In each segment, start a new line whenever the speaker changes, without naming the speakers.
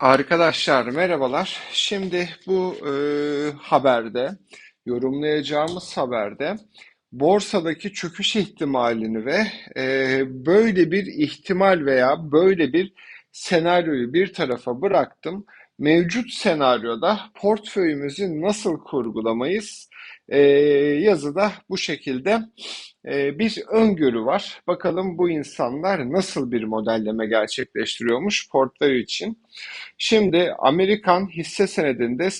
Arkadaşlar merhabalar. Şimdi bu e, haberde, yorumlayacağımız haberde borsadaki çöküş ihtimalini ve e, böyle bir ihtimal veya böyle bir senaryoyu bir tarafa bıraktım. Mevcut senaryoda portföyümüzü nasıl kurgulamayız? E, yazıda bu şekilde e, bir öngörü var. Bakalım bu insanlar nasıl bir modelleme gerçekleştiriyormuş portföy için. Şimdi Amerikan hisse senedinde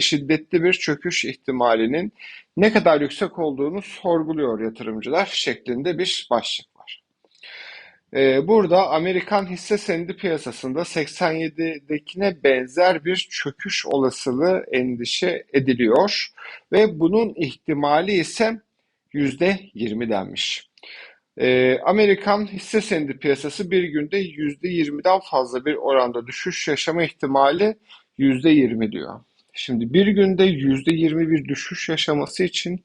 şiddetli bir çöküş ihtimalinin ne kadar yüksek olduğunu sorguluyor yatırımcılar şeklinde bir başlık. Ee, burada Amerikan hisse senedi piyasasında 87'dekine benzer bir çöküş olasılığı endişe ediliyor ve bunun ihtimali ise %20 denmiş. E, Amerikan hisse senedi piyasası bir günde %20'den fazla bir oranda düşüş yaşama ihtimali %20 diyor. Şimdi bir günde %20 bir düşüş yaşaması için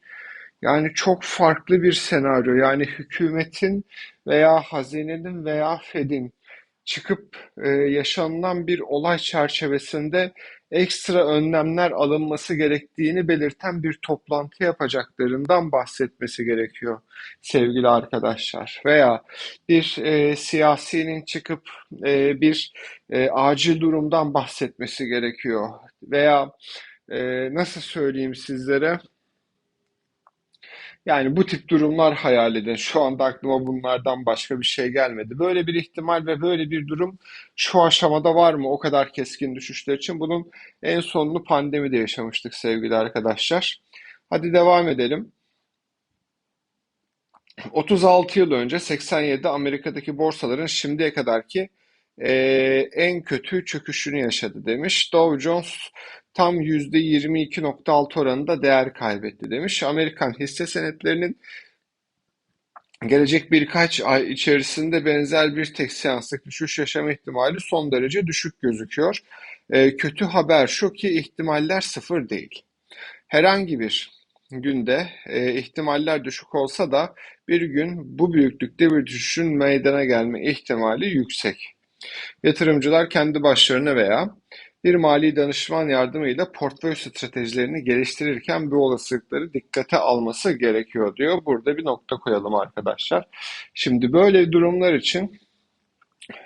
yani çok farklı bir senaryo. Yani hükümetin veya hazinenin veya Fed'in çıkıp e, yaşanılan bir olay çerçevesinde ekstra önlemler alınması gerektiğini belirten bir toplantı yapacaklarından bahsetmesi gerekiyor sevgili arkadaşlar. Veya bir e, siyasinin çıkıp e, bir e, acil durumdan bahsetmesi gerekiyor. Veya e, nasıl söyleyeyim sizlere? Yani bu tip durumlar hayal edin. Şu anda aklıma bunlardan başka bir şey gelmedi. Böyle bir ihtimal ve böyle bir durum şu aşamada var mı? O kadar keskin düşüşler için. Bunun en sonunu pandemide yaşamıştık sevgili arkadaşlar. Hadi devam edelim. 36 yıl önce 87'de Amerika'daki borsaların şimdiye kadarki e, en kötü çöküşünü yaşadı demiş. Dow Jones tam %22.6 oranında değer kaybetti demiş. Amerikan hisse senetlerinin gelecek birkaç ay içerisinde benzer bir tek seanslık düşüş yaşama ihtimali son derece düşük gözüküyor. E, kötü haber şu ki ihtimaller sıfır değil. Herhangi bir günde e, ihtimaller düşük olsa da bir gün bu büyüklükte bir düşüşün meydana gelme ihtimali yüksek. Yatırımcılar kendi başlarına veya bir mali danışman yardımıyla portföy stratejilerini geliştirirken bu olasılıkları dikkate alması gerekiyor diyor. Burada bir nokta koyalım arkadaşlar. Şimdi böyle durumlar için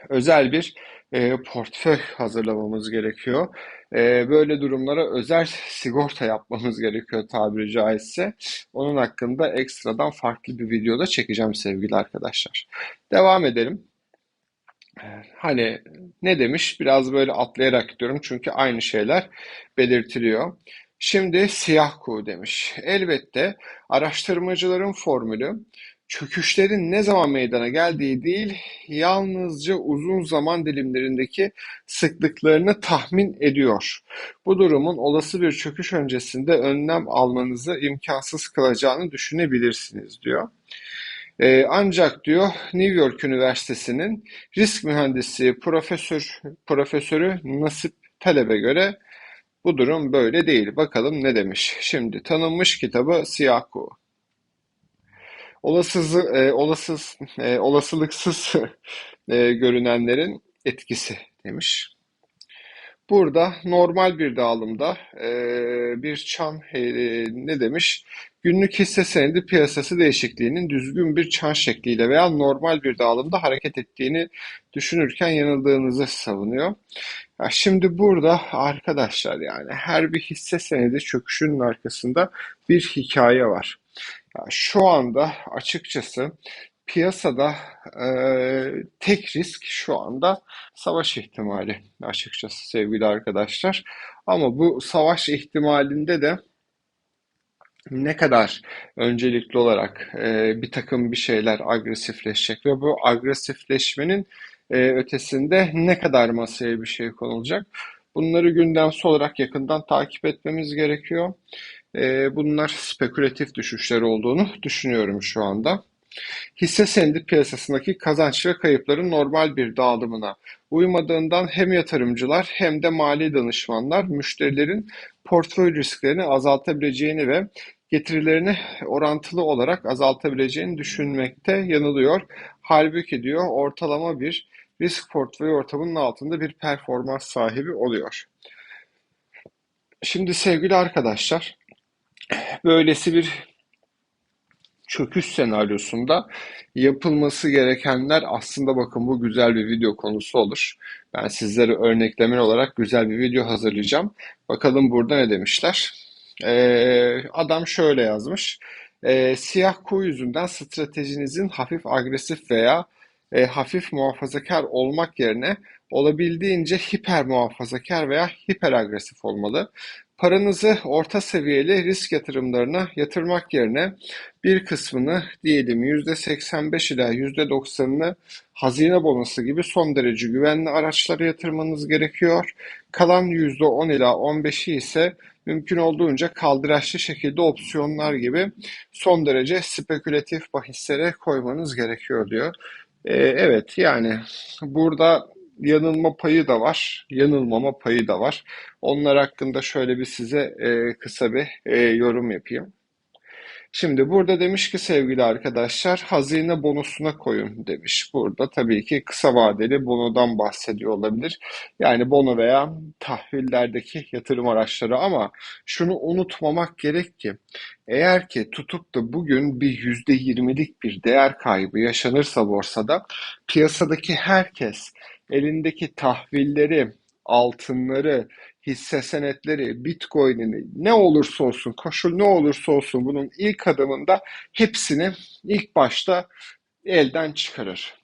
özel bir e, portföy hazırlamamız gerekiyor. E, böyle durumlara özel sigorta yapmamız gerekiyor tabiri caizse. Onun hakkında ekstradan farklı bir videoda çekeceğim sevgili arkadaşlar. Devam edelim. Hani ne demiş? Biraz böyle atlayarak gidiyorum çünkü aynı şeyler belirtiliyor. Şimdi siyah kuğu demiş. Elbette araştırmacıların formülü çöküşlerin ne zaman meydana geldiği değil, yalnızca uzun zaman dilimlerindeki sıklıklarını tahmin ediyor. Bu durumun olası bir çöküş öncesinde önlem almanızı imkansız kılacağını düşünebilirsiniz diyor. Ee, ancak diyor New York Üniversitesi'nin risk mühendisi profesör profesörü Nasip Taleb'e göre bu durum böyle değil. Bakalım ne demiş. Şimdi tanınmış kitabı Siyah Kuğu. Olasız, e, olasız, e, olasılıksız e, görünenlerin etkisi demiş. Burada normal bir dağılımda e, bir çan e, ne demiş? Günlük hisse senedi piyasası değişikliğinin düzgün bir çan şekliyle veya normal bir dağılımda hareket ettiğini düşünürken yanıldığınızı savunuyor. Ya şimdi burada arkadaşlar yani her bir hisse senedi çöküşünün arkasında bir hikaye var. Ya şu anda açıkçası piyasada e, tek risk şu anda savaş ihtimali açıkçası sevgili arkadaşlar. Ama bu savaş ihtimalinde de ne kadar öncelikli olarak e, bir takım bir şeyler agresifleşecek ve bu agresifleşmenin e, ötesinde ne kadar masaya bir şey konulacak? Bunları gündemsel olarak yakından takip etmemiz gerekiyor. E, bunlar spekülatif düşüşler olduğunu düşünüyorum şu anda. Hisse senedi piyasasındaki kazanç ve kayıpların normal bir dağılımına uymadığından hem yatırımcılar hem de mali danışmanlar müşterilerin portföy risklerini azaltabileceğini ve getirilerini orantılı olarak azaltabileceğini düşünmekte yanılıyor. Halbuki diyor ortalama bir risk portföyü ortamının altında bir performans sahibi oluyor. Şimdi sevgili arkadaşlar, böylesi bir çöküş senaryosunda yapılması gerekenler aslında bakın bu güzel bir video konusu olur. Ben sizlere örnekleme olarak güzel bir video hazırlayacağım. Bakalım burada ne demişler. Ee, adam şöyle yazmış. Ee, siyah kuğu yüzünden stratejinizin hafif agresif veya e, hafif muhafazakar olmak yerine olabildiğince hiper muhafazakar veya hiper agresif olmalı. Paranızı orta seviyeli risk yatırımlarına yatırmak yerine bir kısmını diyelim %85 ila %90'ını hazine bonosu gibi son derece güvenli araçlara yatırmanız gerekiyor. Kalan %10 ila 15'i ise mümkün olduğunca kaldıraçlı şekilde opsiyonlar gibi son derece spekülatif bahislere koymanız gerekiyor diyor. Ee, evet yani burada yanılma payı da var, yanılmama payı da var. Onlar hakkında şöyle bir size e, kısa bir e, yorum yapayım. Şimdi burada demiş ki sevgili arkadaşlar hazine bonusuna koyun demiş. Burada tabii ki kısa vadeli bonodan bahsediyor olabilir. Yani bono veya tahvillerdeki yatırım araçları ama şunu unutmamak gerek ki eğer ki tutup da bugün bir yüzde yirmilik bir değer kaybı yaşanırsa borsada piyasadaki herkes elindeki tahvilleri, altınları, hisse senetleri, Bitcoin'ini ne olursa olsun, koşul ne olursa olsun bunun ilk adımında hepsini ilk başta elden çıkarır.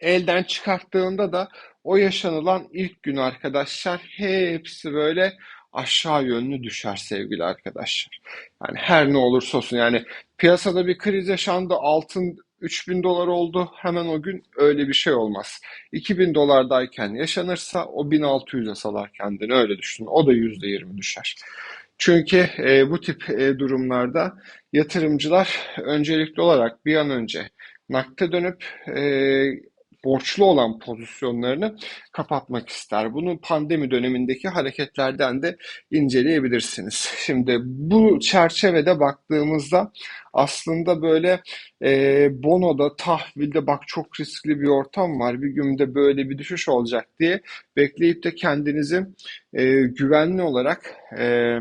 Elden çıkarttığında da o yaşanılan ilk gün arkadaşlar hepsi böyle aşağı yönlü düşer sevgili arkadaşlar. Yani her ne olursa olsun yani piyasada bir kriz yaşandı altın 3000 dolar oldu hemen o gün öyle bir şey olmaz. 2000 dolardayken yaşanırsa o 1600'e salar kendini öyle düşün. O da %20 düşer. Çünkü e, bu tip e, durumlarda yatırımcılar öncelikli olarak bir an önce nakde dönüp e, borçlu olan pozisyonlarını kapatmak ister. Bunu pandemi dönemindeki hareketlerden de inceleyebilirsiniz. Şimdi bu çerçevede baktığımızda aslında böyle e, bonoda, tahvilde bak çok riskli bir ortam var. Bir günde böyle bir düşüş olacak diye bekleyip de kendinizi e, güvenli olarak e,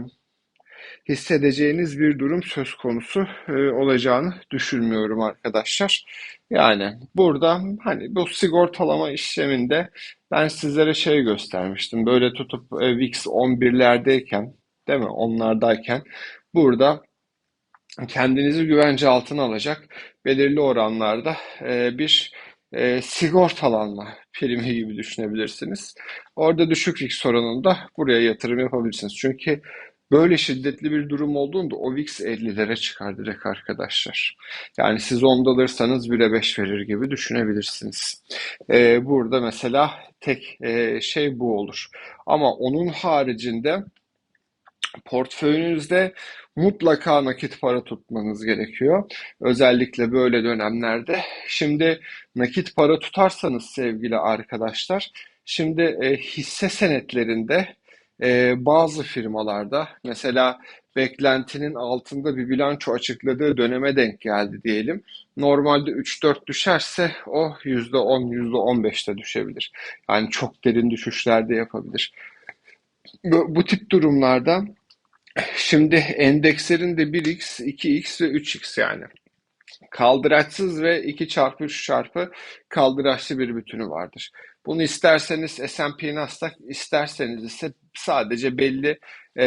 hissedeceğiniz bir durum söz konusu e, olacağını düşünmüyorum arkadaşlar. Yani burada hani bu sigortalama işleminde ben sizlere şey göstermiştim. Böyle tutup e, VIX 11'lerdeyken değil mi? Onlardayken burada kendinizi güvence altına alacak belirli oranlarda e, bir e, sigortalanma primi gibi düşünebilirsiniz. Orada düşük risk oranında buraya yatırım yapabilirsiniz. Çünkü Böyle şiddetli bir durum olduğunda o VIX 50'lere çıkar direkt arkadaşlar. Yani siz 10 alırsanız 1'e 5 verir gibi düşünebilirsiniz. Ee, burada mesela tek e, şey bu olur. Ama onun haricinde portföyünüzde mutlaka nakit para tutmanız gerekiyor. Özellikle böyle dönemlerde. Şimdi nakit para tutarsanız sevgili arkadaşlar, şimdi e, hisse senetlerinde e, bazı firmalarda mesela beklentinin altında bir bilanço açıkladığı döneme denk geldi diyelim. Normalde 3-4 düşerse o %10, %15'te düşebilir. Yani çok derin düşüşler de yapabilir. Bu, bu tip durumlarda şimdi endekslerin de 1x, 2x ve 3x yani kaldıraçsız ve 2 çarpı 3 çarpı kaldıraçlı bir bütünü vardır. Bunu isterseniz S&P Nasdaq, isterseniz ise sadece belli e,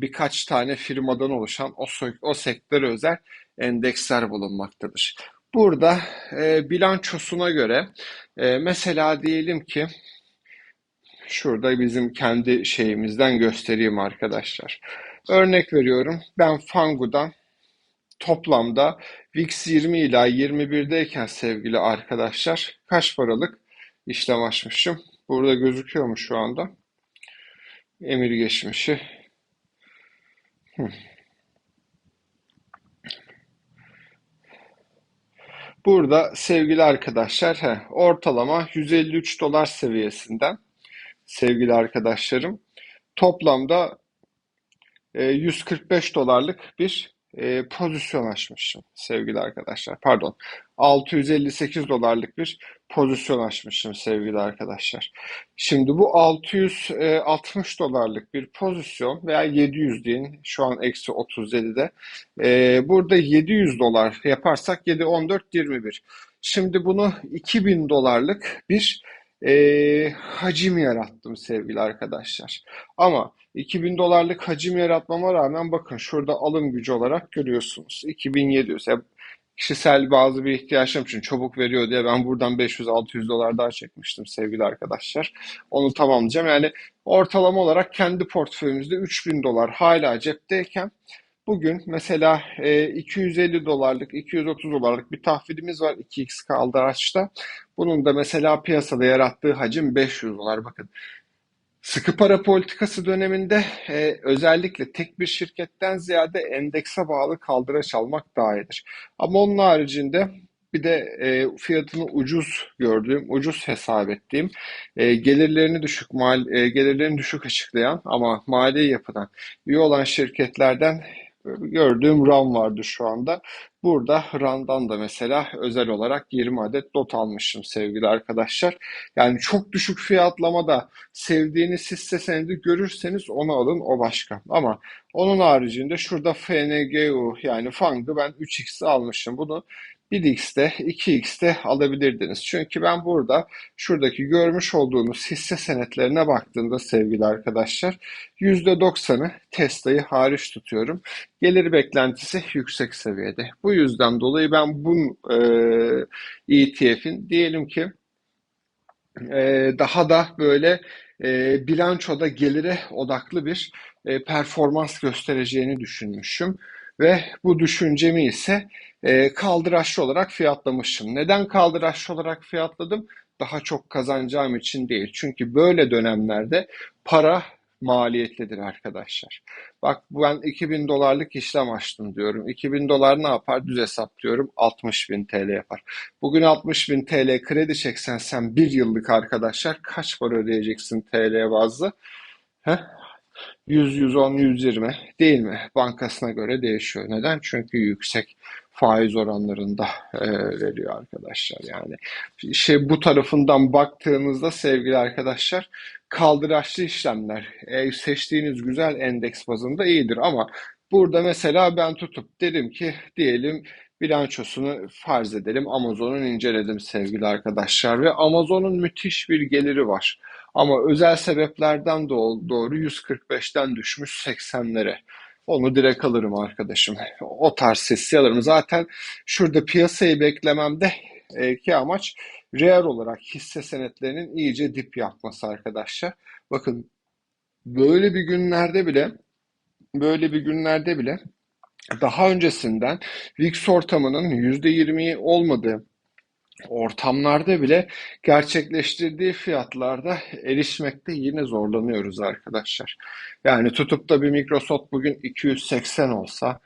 birkaç tane firmadan oluşan o, o sektöre özel endeksler bulunmaktadır. Burada e, bilançosuna göre e, mesela diyelim ki şurada bizim kendi şeyimizden göstereyim arkadaşlar. Örnek veriyorum ben Fangu'dan toplamda VIX 20 ila 21'deyken sevgili arkadaşlar kaç paralık işlem açmışım. Burada gözüküyor mu şu anda? Emir geçmişi. Burada sevgili arkadaşlar he, ortalama 153 dolar seviyesinden sevgili arkadaşlarım toplamda e, 145 dolarlık bir e, pozisyon açmışım sevgili arkadaşlar. Pardon 658 dolarlık bir pozisyon açmışım sevgili arkadaşlar. Şimdi bu 660 dolarlık bir pozisyon veya 700 deyin şu an eksi 37'de. Ee, burada 700 dolar yaparsak 7, 14, 21. Şimdi bunu 2000 dolarlık bir e, hacim yarattım sevgili arkadaşlar. Ama 2000 dolarlık hacim yaratmama rağmen bakın şurada alım gücü olarak görüyorsunuz. 2700. Yani kişisel bazı bir ihtiyaçlarım için çabuk veriyor diye ben buradan 500-600 dolar daha çekmiştim sevgili arkadaşlar. Onu tamamlayacağım. Yani ortalama olarak kendi portföyümüzde 3000 dolar hala cepteyken bugün mesela e, 250 dolarlık, 230 dolarlık bir tahvilimiz var 2x kaldı araçta. Bunun da mesela piyasada yarattığı hacim 500 dolar. Bakın Sıkı para politikası döneminde e, özellikle tek bir şirketten ziyade endekse bağlı kaldıraç almak daha iyidir. Ama onun haricinde bir de e, fiyatını ucuz gördüğüm, ucuz hesap ettiğim, e, gelirlerini düşük mal e, gelirlerini düşük açıklayan ama mali yapıdan üye olan şirketlerden gördüğüm RAM vardı şu anda. Burada RAM'dan da mesela özel olarak 20 adet not almışım sevgili arkadaşlar. Yani çok düşük fiyatlamada sevdiğiniz hisse senedi görürseniz onu alın o başka. Ama onun haricinde şurada FNGU yani FANG'ı ben 3x'i almışım. Bunu 1x'te 2x'te alabilirdiniz. Çünkü ben burada şuradaki görmüş olduğunuz hisse senetlerine baktığımda sevgili arkadaşlar %90'ı Tesla'yı hariç tutuyorum. Gelir beklentisi yüksek seviyede. Bu yüzden dolayı ben bu e, ETF'in diyelim ki e, daha da böyle e, bilançoda gelire odaklı bir e, performans göstereceğini düşünmüşüm. Ve bu düşüncemi ise e, kaldıraçlı olarak fiyatlamışım. Neden kaldıraçlı olarak fiyatladım? Daha çok kazanacağım için değil. Çünkü böyle dönemlerde para maliyetlidir arkadaşlar. Bak ben 2000 dolarlık işlem açtım diyorum. 2000 dolar ne yapar? Düz hesap diyorum 60 bin TL yapar. Bugün 60 bin TL kredi çeksen sen bir yıllık arkadaşlar kaç para ödeyeceksin TL bazlı? Heh, 100, 110, 120 değil mi? Bankasına göre değişiyor. Neden? Çünkü yüksek faiz oranlarında e, veriyor arkadaşlar. Yani şey bu tarafından baktığınızda sevgili arkadaşlar kaldıraçlı işlemler e, seçtiğiniz güzel endeks bazında iyidir ama burada mesela ben tutup dedim ki diyelim bilançosunu farz edelim Amazon'un inceledim sevgili arkadaşlar ve Amazon'un müthiş bir geliri var. Ama özel sebeplerden doğru 145'ten düşmüş 80'lere. Onu direkt alırım arkadaşım. O tarz hisse alırım. Zaten şurada piyasayı beklememde e, ki amaç reel olarak hisse senetlerinin iyice dip yapması arkadaşlar. Bakın böyle bir günlerde bile böyle bir günlerde bile daha öncesinden VIX ortamının %20'yi olmadığı ortamlarda bile gerçekleştirdiği fiyatlarda erişmekte yine zorlanıyoruz arkadaşlar. Yani tutup da bir Microsoft bugün 280 olsa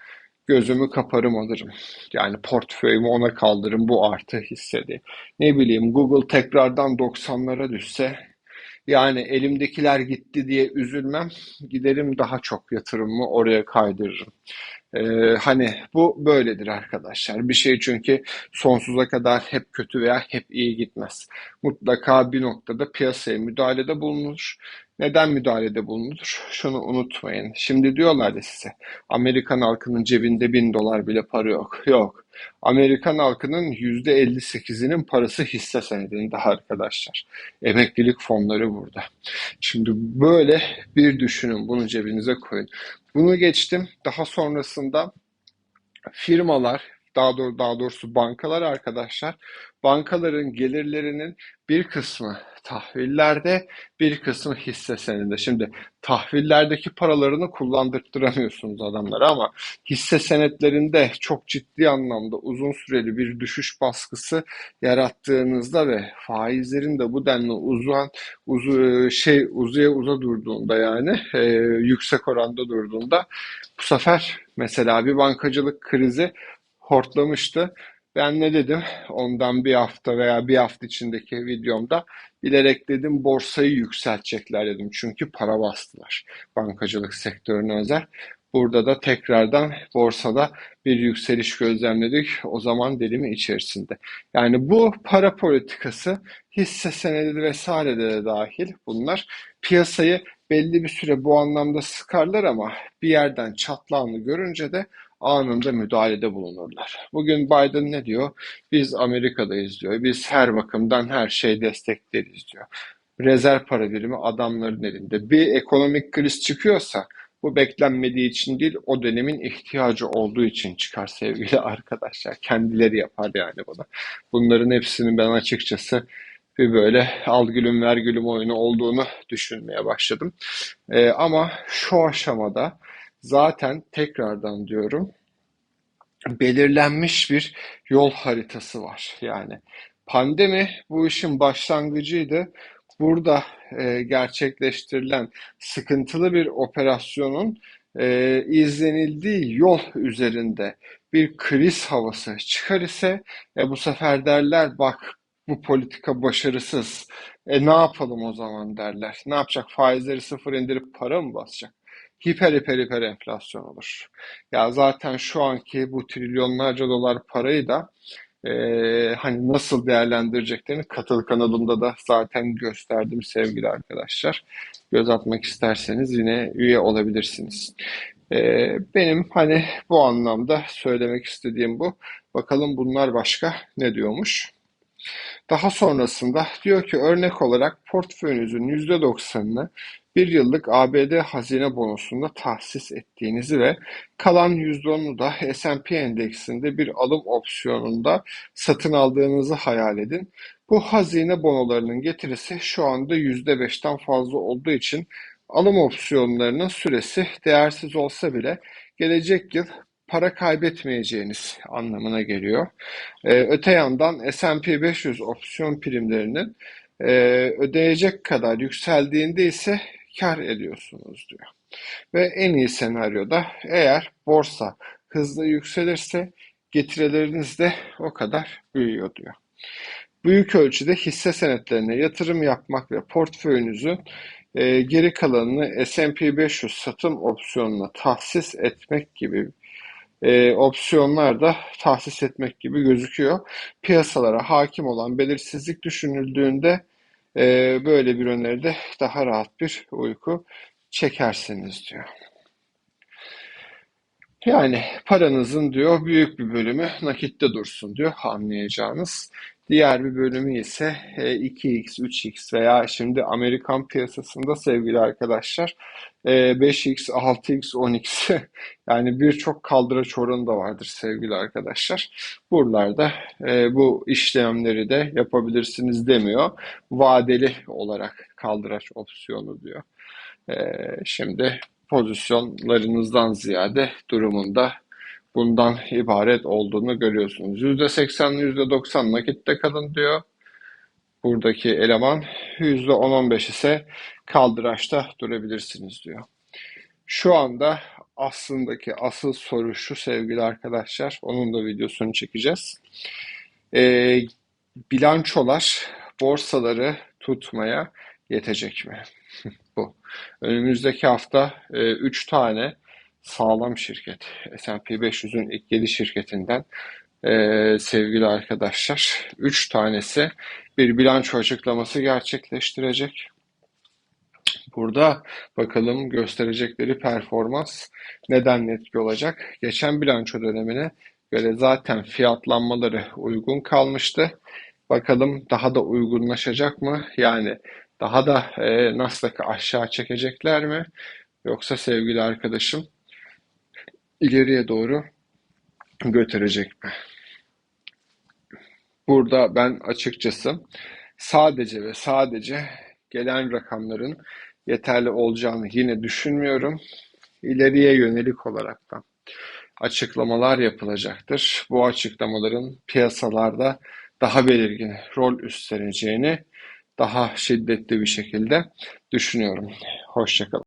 gözümü kaparım alırım. Yani portföyümü ona kaldırırım bu artı hissedi. Ne bileyim Google tekrardan 90'lara düşse yani elimdekiler gitti diye üzülmem. Giderim daha çok yatırımımı oraya kaydırırım. Ee, hani bu böyledir arkadaşlar. Bir şey çünkü sonsuza kadar hep kötü veya hep iyi gitmez. Mutlaka bir noktada piyasaya müdahalede bulunur. Neden müdahalede bulunur? Şunu unutmayın. Şimdi diyorlar da size Amerikan halkının cebinde bin dolar bile para yok. Yok. Amerikan halkının %58'inin parası hisse senedinde arkadaşlar. Emeklilik fonları burada. Şimdi böyle bir düşünün. Bunu cebinize koyun. Bunu geçtim. Daha sonrasında firmalar, daha, doğru, daha doğrusu bankalar arkadaşlar, bankaların gelirlerinin bir kısmı tahvillerde, bir kısmı hisse senedinde. Şimdi tahvillerdeki paralarını kullandırttıramıyorsunuz adamlara ama hisse senetlerinde çok ciddi anlamda uzun süreli bir düşüş baskısı yarattığınızda ve faizlerin de bu denli uzun uzu, şey uzuya uza durduğunda yani e, yüksek oranda durduğunda bu sefer mesela bir bankacılık krizi hortlamıştı. Ben ne dedim? Ondan bir hafta veya bir hafta içindeki videomda bilerek dedim borsayı yükseltecekler dedim. Çünkü para bastılar bankacılık sektörüne özel. Burada da tekrardan borsada bir yükseliş gözlemledik o zaman dilimi içerisinde. Yani bu para politikası hisse senedi vesaire de dahil bunlar piyasayı belli bir süre bu anlamda sıkarlar ama bir yerden çatlağını görünce de anında müdahalede bulunurlar. Bugün Biden ne diyor? Biz Amerika'dayız diyor. Biz her bakımdan her şeyi destekleriz diyor. Rezerv para birimi adamların elinde. Bir ekonomik kriz çıkıyorsa bu beklenmediği için değil, o dönemin ihtiyacı olduğu için çıkar sevgili arkadaşlar. Kendileri yapar yani bunu. Bunların hepsini ben açıkçası bir böyle al gülüm ver gülüm oyunu olduğunu düşünmeye başladım. Ee, ama şu aşamada zaten tekrardan diyorum belirlenmiş bir yol haritası var. Yani pandemi bu işin başlangıcıydı. Burada e, gerçekleştirilen sıkıntılı bir operasyonun e, izlenildiği yol üzerinde bir kriz havası çıkar ise e, bu sefer derler bak bu politika başarısız. E ne yapalım o zaman derler. Ne yapacak? Faizleri sıfır indirip para mı basacak? Hiper hiper hiper enflasyon olur. Ya zaten şu anki bu trilyonlarca dolar parayı da e, hani nasıl değerlendireceklerini Katıl kanalımda da zaten gösterdim sevgili arkadaşlar. Göz atmak isterseniz yine üye olabilirsiniz. E, benim hani bu anlamda söylemek istediğim bu. Bakalım bunlar başka ne diyormuş? Daha sonrasında diyor ki örnek olarak portföyünüzün %90'ını bir yıllık ABD hazine bonosunda tahsis ettiğinizi ve kalan %10'unu da S&P endeksinde bir alım opsiyonunda satın aldığınızı hayal edin. Bu hazine bonolarının getirisi şu anda %5'ten fazla olduğu için alım opsiyonlarının süresi değersiz olsa bile gelecek yıl para kaybetmeyeceğiniz anlamına geliyor. Ee, öte yandan S&P 500 opsiyon primlerinin e, ödeyecek kadar yükseldiğinde ise kar ediyorsunuz diyor. Ve en iyi senaryoda eğer borsa hızlı yükselirse getirileriniz de o kadar büyüyor diyor. Büyük ölçüde hisse senetlerine yatırım yapmak ve portföyünüzün e, geri kalanını S&P 500 satım opsiyonuna tahsis etmek gibi e, opsiyonlar da tahsis etmek gibi gözüküyor. Piyasalara hakim olan belirsizlik düşünüldüğünde e, böyle bir öneride daha rahat bir uyku çekersiniz diyor. Yani paranızın diyor büyük bir bölümü nakitte dursun diyor anlayacağınız. Diğer bir bölümü ise 2x, 3x veya şimdi Amerikan piyasasında sevgili arkadaşlar 5x, 6x, 10x yani birçok kaldıraç oranı da vardır sevgili arkadaşlar. Buralarda e, bu işlemleri de yapabilirsiniz demiyor. Vadeli olarak kaldıraç opsiyonu diyor. E, şimdi pozisyonlarınızdan ziyade durumunda bundan ibaret olduğunu görüyorsunuz. %80, %90 nakitte kalın diyor. Buradaki eleman %10-15 ise kaldıraçta durabilirsiniz diyor. Şu anda aslındaki asıl soru şu sevgili arkadaşlar. Onun da videosunu çekeceğiz. E, bilançolar borsaları tutmaya yetecek mi? Bu. Önümüzdeki hafta 3 e, tane sağlam şirket. S&P 500'ün ilk 7 şirketinden e, sevgili arkadaşlar 3 tanesi bir bilanço açıklaması gerçekleştirecek. Burada bakalım gösterecekleri performans neden etki olacak? Geçen bilanço dönemine göre zaten fiyatlanmaları uygun kalmıştı. Bakalım daha da uygunlaşacak mı? Yani daha da e, Nasdaq'ı aşağı çekecekler mi? Yoksa sevgili arkadaşım ileriye doğru götürecek mi? Burada ben açıkçası sadece ve sadece gelen rakamların yeterli olacağını yine düşünmüyorum. İleriye yönelik olarak da açıklamalar yapılacaktır. Bu açıklamaların piyasalarda daha belirgin rol üstleneceğini daha şiddetli bir şekilde düşünüyorum. Hoşçakalın.